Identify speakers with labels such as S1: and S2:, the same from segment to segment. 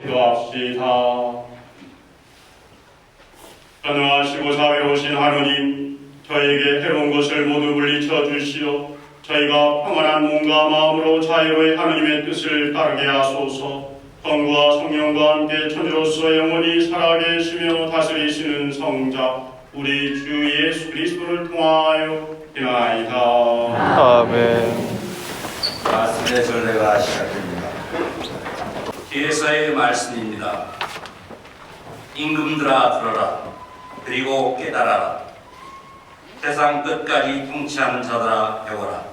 S1: 기도합시다. 전능하시고 자비로우신 하느님, 저에게 해로운 것을 모두 물리쳐 주시어 저희가 평안한 몸과 마음으로 자유로이 하느님의 뜻을 따르게 하소서. 성부와 성령과 함께 천주로서 영원히 살아계시며 다스리시는 성자 우리 주 예수 그리스도를 통하여 기나이다.
S2: 아멘.
S3: 말씀의 전례가 시작됩니다.
S4: 예서의 말씀입니다. 임금들아 들어라. 그리고 깨달아라. 세상 끝까지 통치하는 자들아 배워라.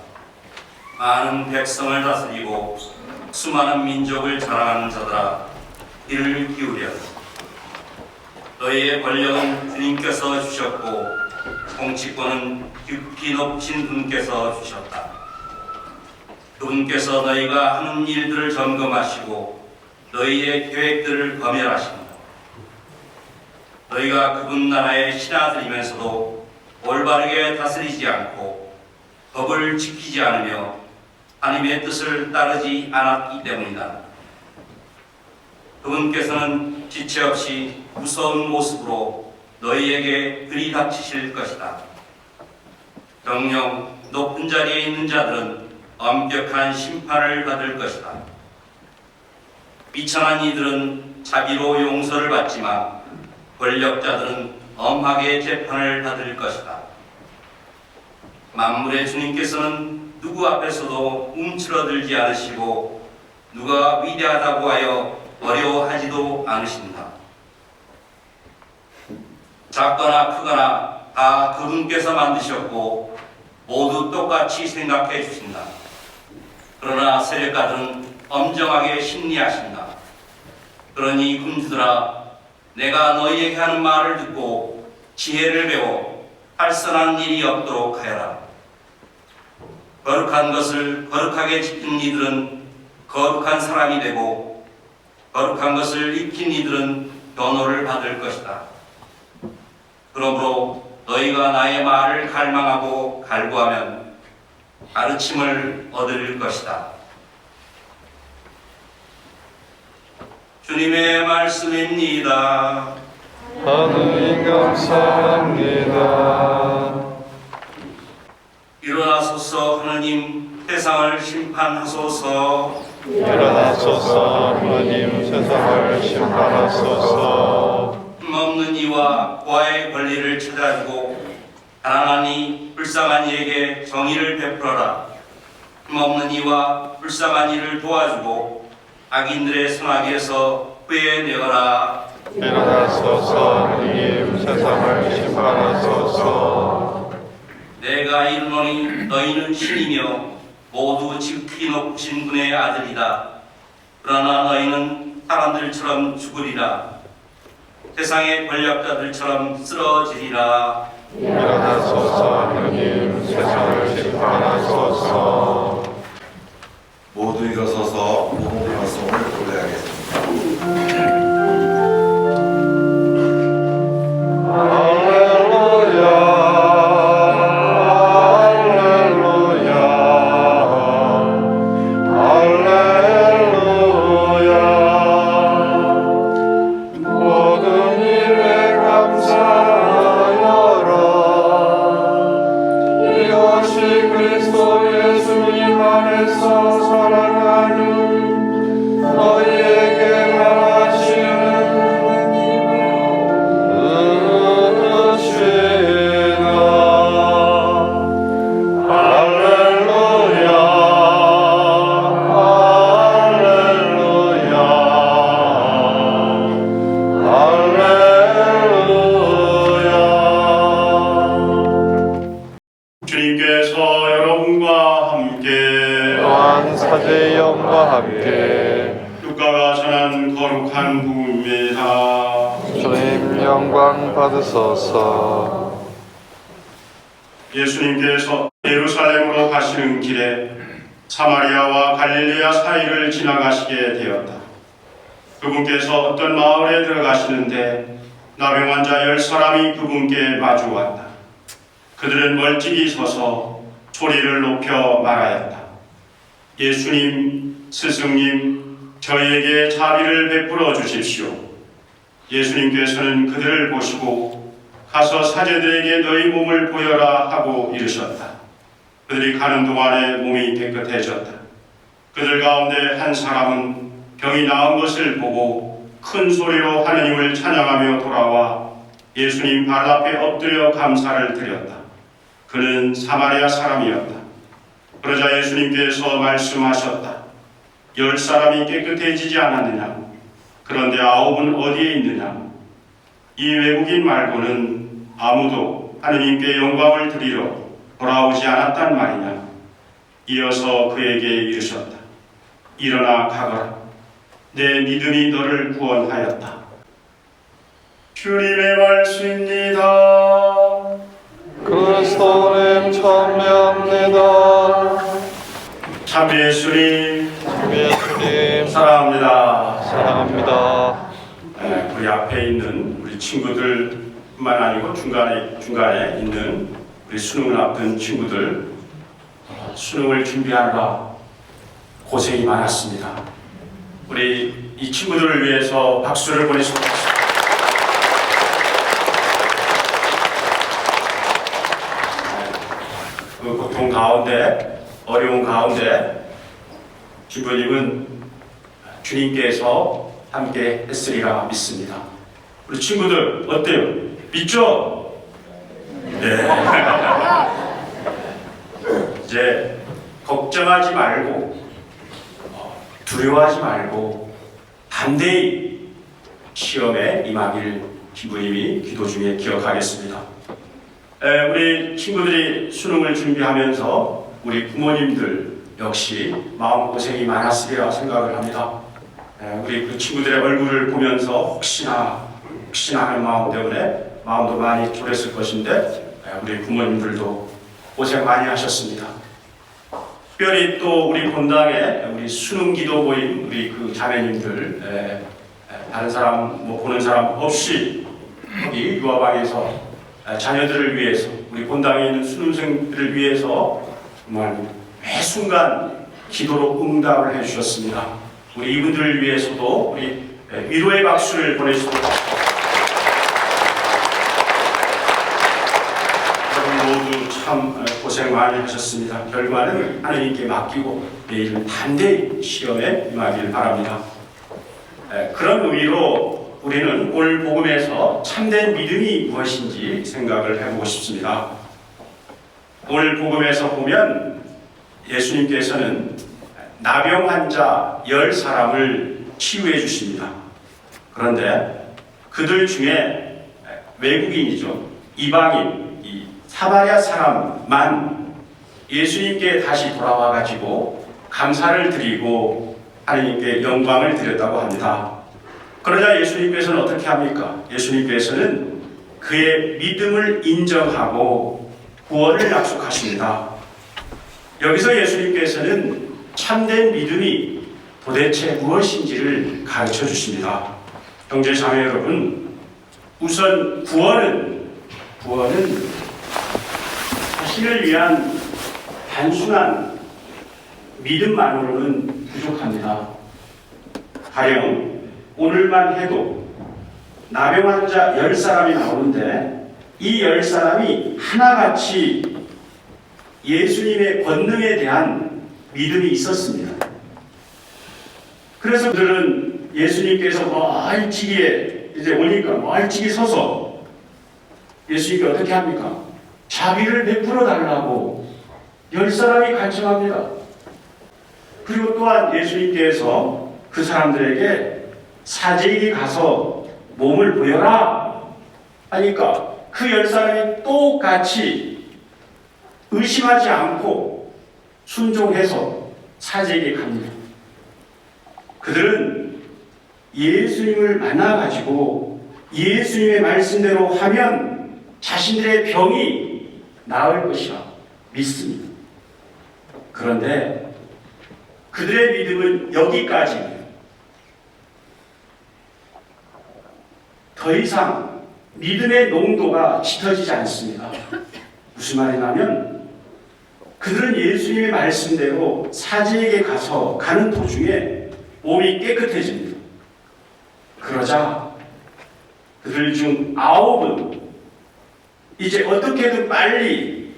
S4: 많은 백성을 다스리고 수많은 민족을 자랑하는 자들아 이를 기울여. 너희의 권력은 주님께서 주셨고 통치권은 깊이 높으신 분께서 주셨다. 그분께서 너희가 하는 일들을 점검하시고 너희의 계획들을 검열하십니다. 너희가 그분 나라의 신하들이면서도 올바르게 다스리지 않고 법을 지키지 않으며 하나님의 뜻을 따르지 않았기 때문이다. 그분께서는 지체 없이 무서운 모습으로 너희에게 들이닥치실 것이다. 정령 높은 자리에 있는 자들은 엄격한 심판을 받을 것이다. 비천한 이들은 자비로 용서를 받지만 권력자들은 엄하게 재판을 받을 것이다. 만물의 주님께서는 누구 앞에서도 움츠러들지 않으시고 누가 위대하다고 하여 어려워하지도 않으신다. 작거나 크거나 다 그분께서 만드셨고 모두 똑같이 생각해 주신다. 그러나 세력가들은 엄정하게 심리하신다. 그러니 군주들아, 내가 너희에게 하는 말을 듣고 지혜를 배워 할선한 일이 없도록 하여라. 거룩한 것을 거룩하게 지킨 이들은 거룩한 사람이 되고 거룩한 것을 익힌 이들은 변호를 받을 것이다. 그러므로 너희가 나의 말을 갈망하고 갈구하면 가르침을 얻을 것이다. 주님의 말씀입니다.
S2: 하느님 감사합니다.
S4: 일어나소서 하느님 세상을 심판하소서
S2: 일어나소서 하나님 세상을 심판하소서.
S4: 힘없는 이와 고아의 권리를 찾아주고 가난한 이 불쌍한 이에게 정의를 베풀어라 힘없는 이와 불쌍한 이를 도와주고 악인들의 손아귀에서 구해내어라
S2: 일어나소서 하나님 세상을 심판하소서.
S4: 내가 이르노니 너희는 신이며 모두 지극히 높으신 분의 아들이다. 그러나 너희는 사람들처럼 죽으리라. 세상의 권력자들처럼 쓰러지리라.
S2: 일어나소서 하나님 세상을 심판하소서.
S3: 모두 일어서서 복음 방송을
S1: 함께 누가가 전한 거룩한 부입니다.
S2: 주님 영광 받으소서
S1: 예수님께서 예루살렘으로 가시는 길에 사마리아와 갈릴리아 사이를 지나가시게 되었다. 그분께서 어떤 마을에 들어가시는데 나병 환자 열 사람이 그분께 마주 왔다. 그들은 멀찍이 서서 소리를 높여 말하였다. 예수님, 스승님, 저희에게 자비를 베풀어 주십시오. 예수님께서는 그들을 보시고 가서 사제들에게 너희 몸을 보여라 하고 이르셨다. 그들이 가는 동안에 몸이 깨끗해졌다. 그들 가운데 한 사람은 병이 나은 것을 보고 큰 소리로 하느님을 찬양하며 돌아와 예수님 발 앞에 엎드려 감사를 드렸다. 그는 사마리아 사람이었다. 그러자 예수님께서 말씀하셨다. 열 사람이 깨끗해지지 않았느냐? 그런데 아홉은 어디에 있느냐? 이 외국인 말고는 아무도 하느님께 영광을 드리러 돌아오지 않았단 말이냐? 이어서 그에게 이르셨다. 일어나 가거라. 내 믿음이 너를 구원하였다. 주님의 말씀입니다.
S2: 그리스도님 참여합니다.
S1: 참 예수님
S2: 예수님
S1: 사랑합니다.
S2: 사랑합니다.
S1: 네, 우리 앞에 있는 우리 친구들뿐만 아니고 중간에 중간에 있는 우리 수능을 앞둔 친구들 어, 수능을 준비하느라 고생이 많았습니다. 우리 이 친구들을 위해서 박수를 보내시고 그 고통 가운데 어려운 가운데 주부님은 주님께서 함께 했으리라 믿습니다. 우리 친구들 어때요? 믿죠? 네. 이제 걱정하지 말고 어, 두려워하지 말고 담대히 시험에 임하길 기부님이 기도 중에 기억하겠습니다. 에, 우리 친구들이 수능을 준비하면서 우리 부모님들 역시 마음고생이 많았으리라 생각을 합니다. 에, 우리 그 친구들의 얼굴을 보면서 혹시나 혹시나 하는 마음 때문에 마음도 많이 졸였을 것인데 에, 우리 부모님들도 고생 많이 하셨습니다. 특별히 또 우리 본당에 우리 수능 기도 보인 우리 그 자매님들 다른 사람 뭐 보는 사람 없이 여기 유아방에서 에, 자녀들을 위해서 우리 본당에 있는 수능생들을 위해서 정말 매 순간 기도로 응답을 해주셨습니다. 우리 이분들을 위해서도 우리 에, 위로의 박수를 보내주도록 여러분 모두 참 에, 고생 많이 하셨습니다. 결과는 하나님께 맡기고 내일은 단대히 시험에 임하기를 바랍니다. 에, 그런 의미로 우리는 오늘 복음에서 참된 믿음이 무엇인지 생각을 해보고 싶습니다. 오늘 복음에서 보면 예수님께서는 나병 환자 열 사람을 치유해 주십니다. 그런데 그들 중에 외국인이죠. 이방인, 이 사마리아 사람만 예수님께 다시 돌아와 가지고 감사를 드리고 하나님께 영광을 드렸다고 합니다. 그러자 예수님께서는 어떻게 합니까? 예수님께서는 그의 믿음을 인정하고 구원을 약속하십니다. 여기서 예수님께서는 참된 믿음이 도대체 무엇인지를 가르쳐 주십니다. 형제 자매 여러분, 우선 구원은 구원은 자신을 위한 단순한 믿음만으로는 부족합니다. 가령 오늘만 해도 나병 환자 열 사람이 나오는데 이열 사람이 하나같이 예수님의 권능에 대한 믿음이 있었습니다. 그래서 그들은 예수님께서 멀찍이에 이제 오니까 멀찍이 서서 예수님께 어떻게 합니까? 자비를 베풀어 달라고 열 사람이 간청합니다. 그리고 또한 예수님께서 그 사람들에게 사제에게 가서 몸을 보여라 하니까 그 열 사람이 똑같이 의심하지 않고 순종해서 사제에게 갑니다. 그들은 예수님을 만나가지고 예수님의 말씀대로 하면 자신들의 병이 나을 것이라 믿습니다. 그런데 그들의 믿음은 여기까지입니다. 더 이상 믿음의 농도가 짙어지지 않습니다. 무슨 말이냐면 그들은 예수님의 말씀대로 사제에게 가서 가는 도중에 몸이 깨끗해집니다. 그러자 그들 중 아홉은 이제 어떻게든 빨리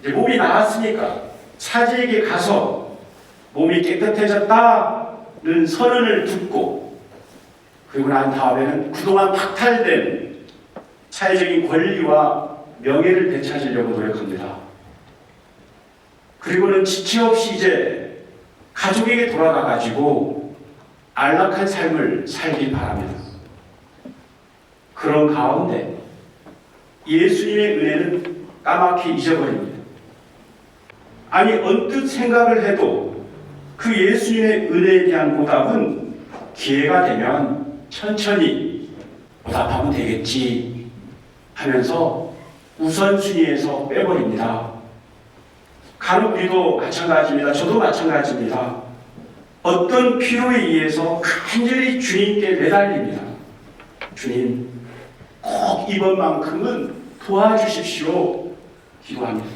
S1: 이제 몸이 나았으니까 사제에게 가서 몸이 깨끗해졌다는 선언을 듣고 그리고 난 다음에는 그동안 박탈된 사회적인 권리와 명예를 되찾으려고 노력합니다. 그리고는 지체 없이 이제 가족에게 돌아가 가지고 안락한 삶을 살기 바랍니다. 그런 가운데 예수님의 은혜는 까맣게 잊어버립니다. 아니 언뜻 생각을 해도 그 예수님의 은혜에 대한 보답은 기회가 되면 천천히 보답하면 되겠지 하면서 우선순위에서 빼버립니다. 간혹 우리도 마찬가지입니다. 저도 마찬가지입니다. 어떤 필요에 의해서 간절히 주님께 매달립니다. 주님, 꼭 이번만큼은 도와주십시오. 기도합니다.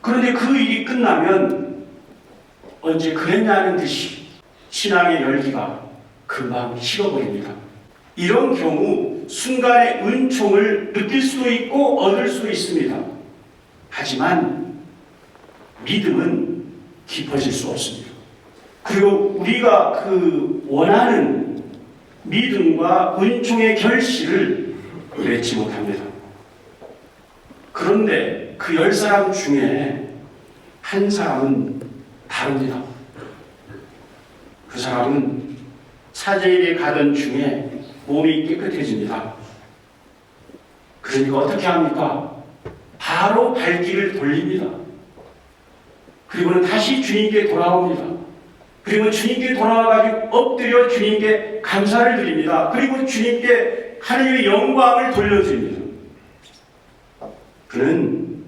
S1: 그런데 그 일이 끝나면 언제 그랬냐는 듯이 신앙의 열기가 금방 식어버립니다. 이런 경우 순간의 은총을 느낄 수도 있고 얻을 수도 있습니다. 하지만 믿음은 깊어질 수 없습니다. 그리고 우리가 그 원하는 믿음과 은총의 결실을 맺지 못합니다. 그런데 그 열 사람 중에 한 사람은 다릅니다. 그 사람은 사제에게 가던 중에 몸이 깨끗해집니다. 그러니까 어떻게 합니까? 바로 발길을 돌립니다. 그리고는 다시 주님께 돌아옵니다. 그리고 주님께 돌아와가지고 엎드려 주님께 감사를 드립니다. 그리고 주님께 하나님의 영광을 돌려드립니다. 그는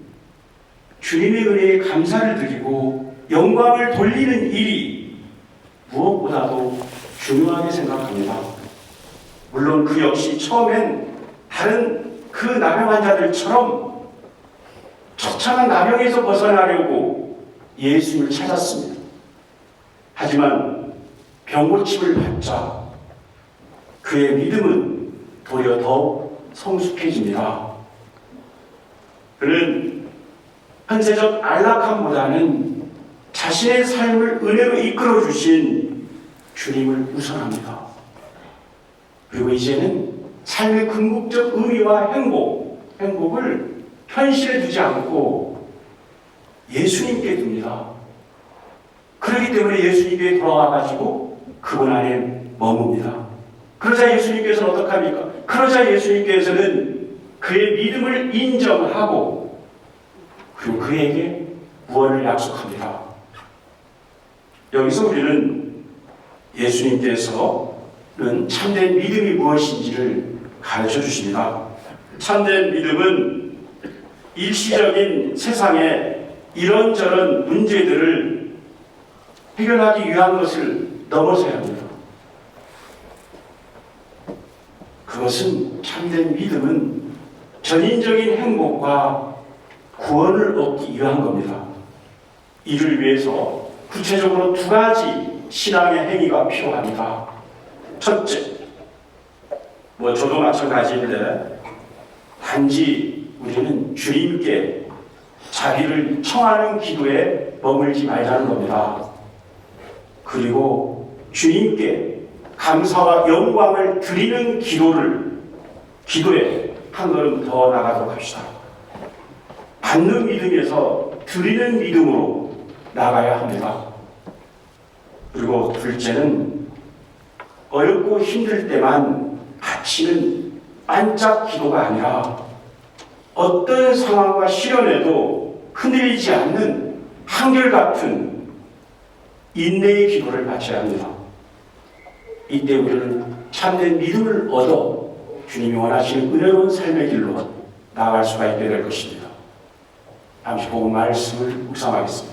S1: 주님의 은혜에 감사를 드리고 영광을 돌리는 일이 무엇보다도 중요하게 생각합니다. 물론 그 역시 처음엔 다른 그 나병 환자들처럼 처참한 나병에서 벗어나려고 예수님을 찾았습니다. 하지만 병고침을 받자 그의 믿음은 도리어 더욱 성숙해집니다. 그는 현세적 안락함보다는 자신의 삶을 은혜로 이끌어 주신 주님을 우선합니다. 그리고 이제는 삶의 궁극적 의미와 행복, 행복을 현실에 두지 않고 예수님께 둡니다. 그렇기 때문에 예수님께 돌아와가지고 그분 안에 머뭅니다. 그러자 예수님께서는 어떡합니까? 그러자 예수님께서는 그의 믿음을 인정하고 그리고 그에게 구원을 약속합니다. 여기서 우리는 예수님께서는 참된 믿음이 무엇인지를 가르쳐 주십니다. 참된 믿음은 일시적인 세상의 이런저런 문제들을 해결하기 위한 것을 넘어서야 합니다. 그것은 참된 믿음은 전인적인 행복과 구원을 얻기 위한 겁니다. 이를 위해서 구체적으로 두 가지 신앙의 행위가 필요합니다. 첫째, 뭐 저도 마찬가지인데 단지 우리는 주님께 자비를 청하는 기도에 머물지 말자는 겁니다. 그리고 주님께 감사와 영광을 드리는 기도를 기도에 한 걸음 더 나가도록 합시다. 받는 믿음에서 드리는 믿음으로 나가야 합니다. 그리고 둘째는 어렵고 힘들 때만 바치는 반짝 기도가 아니라 어떤 상황과 시련에도 흔들리지 않는 한결같은 인내의 기도를 바쳐야 합니다. 이때 우리는 참된 믿음을 얻어 주님이 원하시는 은혜로운 삶의 길로 나아갈 수가 있게 될 것입니다. 잠시 보고 말씀을 묵상하겠습니다.